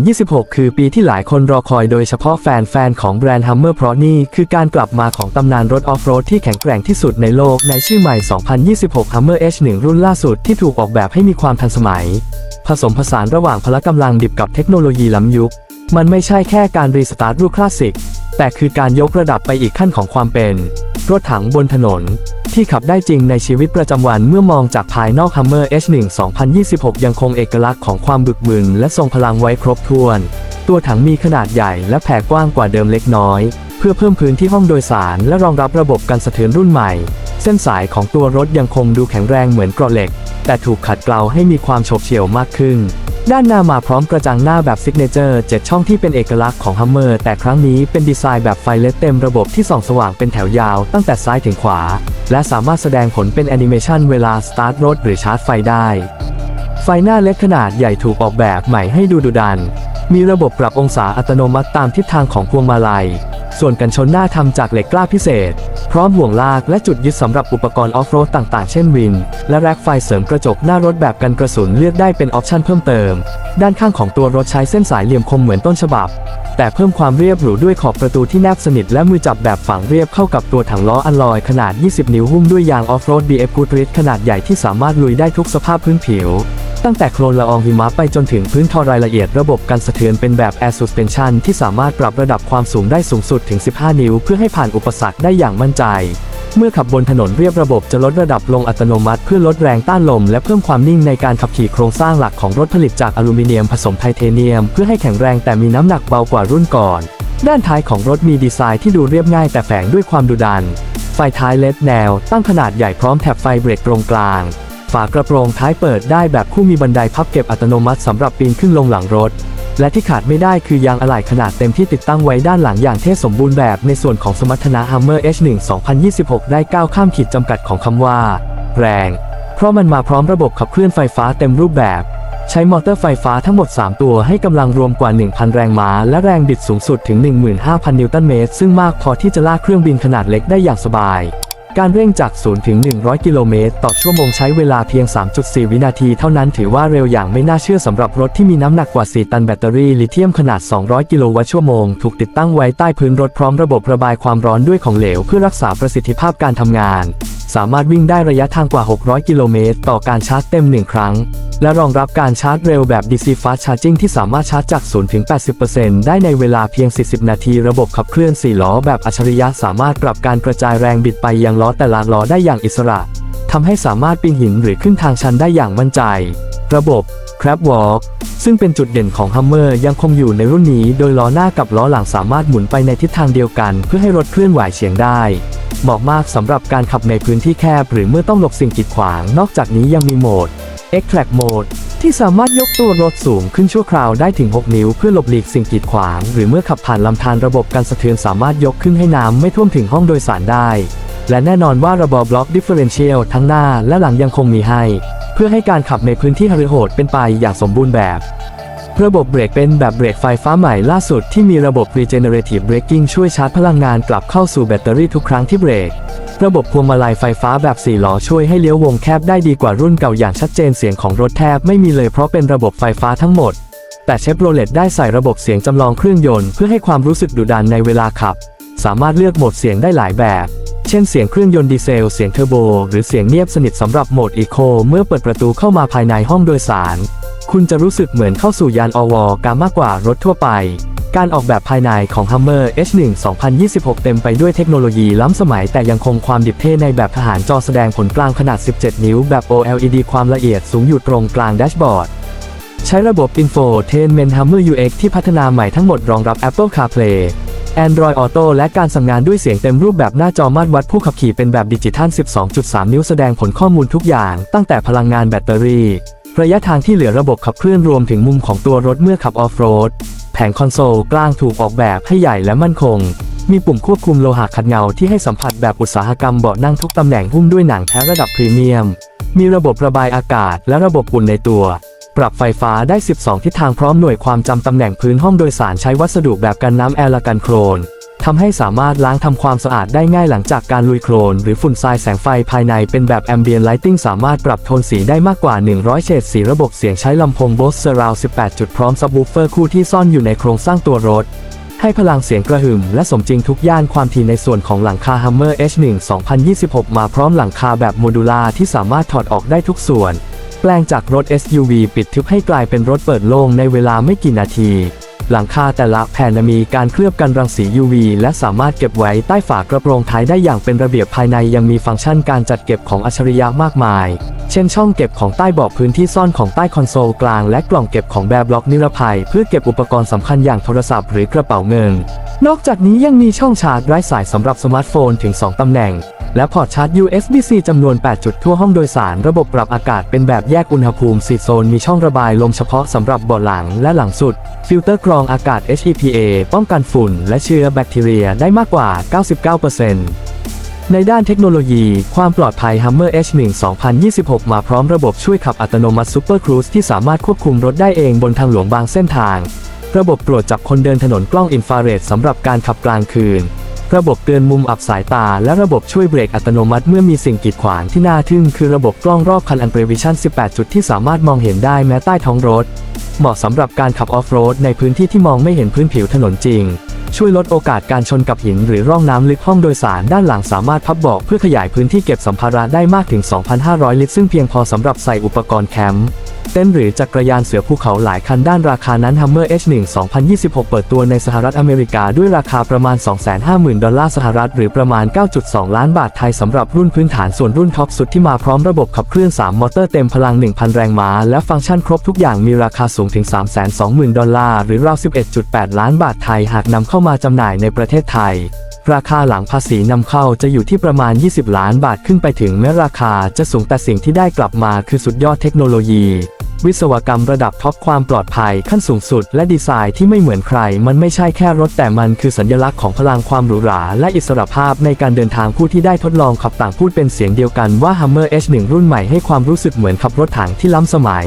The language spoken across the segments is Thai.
2026 คือปีที่หลายคนรอคอยโดยเฉพาะแฟนๆ ของแบรนด์ Hummer เพราะนี่คือการกลับมาของตำนานรถออฟโรดที่แข็งแกร่งที่สุดในโลกในชื่อใหม่ 2026 Hummer H1 รุ่นล่าสุดที่ถูกออกแบบให้มีความทันสมัย ผสมผสานระหว่างพละกำลังดิบกับเทคโนโลยีล้ำยุค มันไม่ใช่แค่การรีสตาร์ทรูปคลาสสิก แต่คือการยกระดับไปอีกขั้นของความเป็น รถถังบนถนน ที่ขับได้จริงในชีวิตประจำวันเมื่อมองจากภายนอก Hummer H1 2026 ยังคงเอกลักษณ์ของความบึกบึนและทรงพลังไว้ครบถ้วน ตัวถังมีขนาดใหญ่และแผ่กว้างกว่าเดิมเล็กน้อย เพื่อเพิ่มพื้นที่ห้องโดยสารและรองรับระบบกันสะเทือนรุ่นใหม่ เส้นสายของตัวรถยังคงดูแข็งแรงเหมือนเกราะเหล็ก แต่ถูกขัดเกลาให้มีความโฉบเฉี่ยวมากขึ้น ด้านหน้ามาพร้อมกระจังหน้าแบบซิกเนเจอร์7ช่องที่เป็นเอกลักษณ์ของ Hummer แต่ครั้งนี้เป็นดีไซน์แบบไฟเลสเต็มระบบที่ส่องสว่างเป็นแถวยาวตั้งแต่ซ้ายถึงขวา และสามารถแสดงผลเป็นแอนิเมชันเวลาสตาร์ทรถหรือชาร์จไฟได้ ไฟหน้าเล็กขนาดใหญ่ถูกออกแบบใหม่ให้ดูดุดัน มีระบบปรับองศาอัตโนมัติตามทิศทางของพวงมาลัย ส่วนกันชนหน้าทำจากเหล็กกล้าพิเศษ พร้อมห่วงลากและจุดยึดสำหรับอุปกรณ์ออฟโรดต่างๆ เช่นวิน และแร็คไฟเสริมกระจกหน้ารถแบบกันกระสุนเลือกได้เป็นออปชั่นเพิ่มเติม ด้านข้างของตัวรถใช้เส้นสายเหลี่ยมคมเหมือนต้นฉบับ แต่เพิ่มความเรียบหรูด้วยขอบประตูที่แนบสนิทและมือจับแบบฝังเรียบเข้ากับตัวถังล้ออัลลอยขนาด 20 นิ้วหุ้มด้วยยางออฟโรด BF Goodrich ขนาดใหญ่ที่สามารถลุยได้ทุกสภาพพื้นผิว ตั้งแต่โคลนละอองหิมะไปจนถึงพื้นทอรายละเอียดระบบการสะเทือนเป็นแบบ Air Suspension ที่สามารถปรับระดับความสูงได้สูงสุดถึง 15 นิ้ว เพื่อให้ผ่านอุปสรรคได้อย่างมั่นใจ เมื่อขับบนถนนเรียบระบบจะลดระดับลงอัตโนมัติเพื่อลดแรงต้านลม และเพิ่มความนิ่งในการขับขี่โครงสร้างหลักของรถผลิตจากอลูมิเนียมผสมไทเทเนียม เพื่อให้แข็งแรงแต่มีน้ำหนักเบากว่ารุ่นก่อน ด้านท้ายของรถมีดีไซน์ที่ดูเรียบง่ายแต่แฝงด้วยความดุดัน ไฟท้ายเลดแนว ตั้งขนาดใหญ่พร้อมแถบไฟเบรกตรงกลาง ฝากระโปรงท้ายเปิดได้แบบคู่มีบันไดพับเก็บอัตโนมัติสำหรับปีนขึ้นลงหลังรถ และที่ขาดไม่ได้คือยางอะไหล่ขนาดเต็มที่ติดตั้งไว้ด้านหลังอย่างเท่สมบูรณ์แบบในส่วนของสมรรถนะ Hummer H1 2026 ได้ก้าวข้ามขีดจำกัดของคำว่า แรง เพราะมันมาพร้อมระบบขับเคลื่อนไฟฟ้าเต็มรูปแบบใช้มอเตอร์ไฟฟ้าทั้งหมด 3 ตัวให้กำลังรวมกว่า 1,000 แรงม้า และแรงบิดสูงสุดถึง 15,000 นิวตันเมตร ซึ่งมากพอที่จะลากเครื่องบินขนาดเล็กได้อย่างสบาย การเร่งจาก 0 ถึง 100 กิโลเมตร ต่อชั่วโมงใช้เวลาเพียง 3.4 วินาทีเท่านั้นถือว่าเร็วอย่างไม่น่าเชื่อสำหรับรถที่มีน้ำหนักกว่า 4 ตันแบตเตอรี่ลิเธียมขนาด 200 กิโลวัตต์ชั่วโมง ถูกติดตั้งไว้ใต้พื้นรถพร้อมระบบระบายความร้อนด้วยของเหลวเพื่อรักษาประสิทธิภาพการทำงานสามารถวิ่งได้ระยะทางกว่า 600 กิโลเมตร ต่อการชาร์จเต็ม 1 ครั้ง และรองรับการชาร์จเร็วแบบ DC Fast Charging ที่สามารถชาร์จจาก 0 ถึง 80%ได้ในเวลาเพียง 40 นาที ระบบขับเคลื่อน 4 ล้อแบบอัจฉริยะสามารถปรับการกระจายแรงบิดไปยังล้อแต่ละล้อได้อย่างอิสระทำให้สามารถปีนหินหรือขึ้นทางชันได้อย่างมั่นใจ ระบบ Crab Walk ซึ่งเป็นจุดเด่นของ Hummer ยังคงอยู่ในรุ่นนี้โดยล้อหน้ากับล้อหลังสามารถหมุนไปในทิศทางเดียวกัน เพื่อให้รถเคลื่อนไหวเฉียงได้เหมาะมากสำหรับการขับในพื้นที่แคบ หรือเมื่อต้องหลบสิ่งกีดขวาง นอกจากนี้ยังมีโหมด Extract Mode ที่สามารถยกตัวรถสูงขึ้นชั่วคราวได้ถึง 6 นิ้วเพื่อหลบหลีกสิ่งกีดขวาง หรือเมื่อขับผ่านลำธารระบบการสะเทือนสามารถยกขึ้นให้น้ำไม่ท่วมถึงห้องโดยสารได้ และแน่นอนว่าระบบบล็อก Differential ทั้งหน้าและหลังยังคงมีให้ เพื่อให้การขับในพื้นที่ฮาริโหดเป็นไปอย่างสมบูรณ์แบบ ระบบเบรกเป็นแบบเบรกไฟฟ้าใหม่ล่าสุดที่มีระบบ Regenerative Braking ช่วยชาร์จพลังงานกลับเข้าสู่แบตเตอรี่ทุกครั้งที่เบรก ระบบพวงมาลัยไฟฟ้าแบบ4ล้อช่วยให้เลี้ยววงแคบได้ดีกว่ารุ่นเก่าอย่างชัดเจนเสียงของรถแทบไม่มีเลยเพราะเป็นระบบไฟฟ้าทั้งหมด แต่เชฟโรเลตได้ใส่ระบบเสียงจำลองเครื่องยนต์เพื่อให้ความรู้สึกดุดันในเวลาขับ สามารถเลือกโหมดเสียงได้หลายแบบ ช่นเสียงเครื่องยนต์ดีเซล เสียงเทอร์โบ หรือเสียงเงียบสนิทสำหรับโหมดอีโคเมื่อเปิดประตูเข้ามาภายในห้องโดยสาร คุณจะรู้สึกเหมือนเข้าสู่ยานอวกามากกว่ารถทั่วไป การออกแบบภายในของ Hummer H1 2026 เต็มไปด้วยเทคโนโลยีล้ำสมัยแต่ยังคงความดิบเท่ในแบบทหารจอแสดงผลกลางขนาด 17 นิ้วแบบ OLED ความละเอียดสูงอยู่ตรงกลางแดชบอร์ดใช้ระบบ Infotainment Hummer UX ที่พัฒนาใหม่ทั้งหมดรองรับ Apple CarPlay Android Auto และการสั่งงานด้วยเสียงเต็มรูปแบบหน้าจอมาตรวัดผู้ขับขี่เป็นแบบดิจิทัล 12.3 นิ้วแสดงผลข้อมูลทุกอย่าง ตั้งแต่พลังงานแบตเตอรี่ ระยะทางที่เหลือระบบขับเคลื่อนรวมถึงมุมของตัวรถเมื่อขับออฟโรด แผงคอนโซลกลางถูกออกแบบให้ใหญ่และมั่นคง มีปุ่มควบคุมโลหะขัดเงาที่ให้สัมผัสแบบอุตสาหกรรมเบาะนั่งทุกตำแหน่งหุ้มด้วยหนังแท้ระดับพรีเมียม มีระบบระบายอากาศและระบบอุ่นในตัว ปรับไฟฟ้าได้ 12 ทิศทางพร้อมหน่วยความจำตำแหน่งพื้นห้องโดยสารใช้วัสดุแบบกันน้ำแอลกันโครนทำให้สามารถล้างทำความสะอาดได้ง่ายหลังจากการลุยโคลนหรือฝุ่นทรายแสงไฟภายในเป็นแบบ Ambient Lighting สามารถปรับโทนสีได้มากกว่า 100 เฉดสีระบบเสียงใช้ลำโพง Bose Surround 18 จุดพร้อมซับวูฟเฟอร์คู่ที่ซ่อนอยู่ในโครงสร้างตัวรถ ให้พลังเสียงกระหึ่มและสมจริงทุกย่านความถี่ในส่วนของหลังคา Hummer H1 2026 มาพร้อมหลังคาแบบโมดูลาที่สามารถถอดออกได้ทุกส่วน แปลงจากรถ SUV ปิดทึบให้กลายเป็นรถเปิดโล่งในเวลาไม่กี่นาที หลังคาแต่ละแผ่นมีการเคลือบกันรังสี UV และสามารถเก็บไว้ใต้ฝากระโปรงท้ายได้อย่างเป็นระเบียบภายในยังมีฟังก์ชันการจัดเก็บของอัจฉริยะมากมาย เช่นช่องเก็บของใต้เบาะพื้นที่ซ่อนของใต้คอนโซลกลางและกล่องเก็บของแบบล็อกนิรภัย เพื่อเก็บอุปกรณ์สำคัญอย่างโทรศัพท์หรือกระเป๋าเงิน นอกจากนี้ยังมีช่องชาร์จไร้สายสำหรับสมาร์ทโฟนถึง 2ตำแหน่ง และพอร์ตชาร์จ USB-C จำนวน 8 จุดทั่วห้องโดยสาร ระบบปรับอากาศเป็นแบบแยกอุณหภูมิ4โซน มีช่องระบายลมเฉพาะสำหรับเบาะหลังและหลังสุด ฟิลเตอร์กรองอากาศ HEPA ป้องกันฝุ่น และเชื้อแบคทีเรียได้มากกว่า 99%ในด้านเทคโนโลยี ความปลอดภัย Hummer H1 2026 มาพร้อมระบบช่วยขับอัตโนมัติ Super Cruise ที่สามารถควบคุมรถได้เองบนทางหลวงบางเส้นทาง ระบบตรวจจับคนเดินถนนกล้องอินฟราเรดสำหรับการขับกลางคืน ระบบเตือนมุมอับสายตา และระบบช่วยเบรกอัตโนมัติเมื่อมีสิ่งกีดขวางที่น่าทึ่งคือระบบกล้องรอบคันอันเปรวิชั่น 18 จุดที่สามารถมองเห็นได้แม้ใต้ท้องรถ เหมาะสำหรับการขับออฟโรดในพื้นที่ที่มองไม่เห็นพื้นผิวถนนจริง ช่วยลดโอกาสการชนกับหินหรือร่องน้ำลึกห้องโดยสารด้านหลังสามารถพับเบาะเพื่อขยายพื้นที่เก็บสัมภาระได้มากถึง 2,500 ลิตรซึ่งเพียงพอสำหรับใส่อุปกรณ์แคมป์ เต้นท์หรือจักรยานเสือภูเขาหลายคันด้านราคานั้น Hummer H1 2026 เปิดตัวในสหรัฐอเมริกาด้วยราคาประมาณ 250,000 ดอลลาร์สหรัฐ หรือประมาณ 9.2 ล้านบาทไทยสำหรับรุ่นพื้นฐานส่วนรุ่นท็อปสุดที่มาพร้อมระบบขับเคลื่อน 3 มอเตอร์เต็มพลัง 1,000 แรงม้า และฟังก์ชันครบทุกอย่างมีราคาสูงถึง 320,000 ดอลลาร์หรือราว 11.8 ล้านบาทไทยหากนำเข้ามาจำหน่ายในประเทศไทย ราคาหลังภาษีนำเข้าจะอยู่ที่ประมาณ 20 ล้านบาทขึ้นไปถึงแม้ราคาจะสูงแต่สิ่งที่ได้กลับมาคือสุดยอดเทคโนโลยี วิศวกรรมระดับท็อปความปลอดภัยขั้นสูงสุด และดีไซน์ที่ไม่เหมือนใคร มันไม่ใช่แค่รถแต่มันคือสัญลักษณ์ของพลังความหรูหราและอิสรภาพในการเดินทางผู้ที่ได้ทดลองขับต่างพูดเป็นเสียงเดียวกันว่า Hummer H1 รุ่นใหม่ให้ความรู้สึกเหมือนขับรถถังที่ล้ำสมัย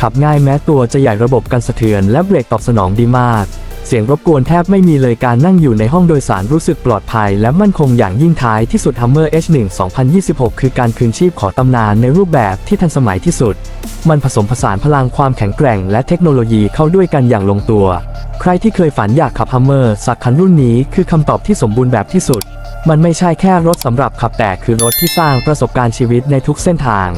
ขับง่ายแม้ตัวจะใหญ่ระบบกันสะเทือนและเบรกตอบสนองดีมาก เสียงรบกวนแทบไม่มีเลยการนั่งอยู่ในห้องโดยสารรู้สึกปลอดภัย และมั่นคงอย่างยิ่งท้ายที่สุด Hummer H1 2026 คือการคืนชีพขอตำนานในรูปแบบที่ทันสมัยที่สุด มันผสมผสานพลังความแข็งแกร่งและเทคโนโลยีเข้าด้วยกันอย่างลงตัว ใครที่เคยฝันอยากขับ Hummer สักคันรุ่นนี้คือคำตอบที่สมบูรณ์แบบที่สุด มันไม่ใช่แค่รถสำหรับขับแต่คือรถที่สร้างประสบการณ์ชีวิตในทุกเส้นทาง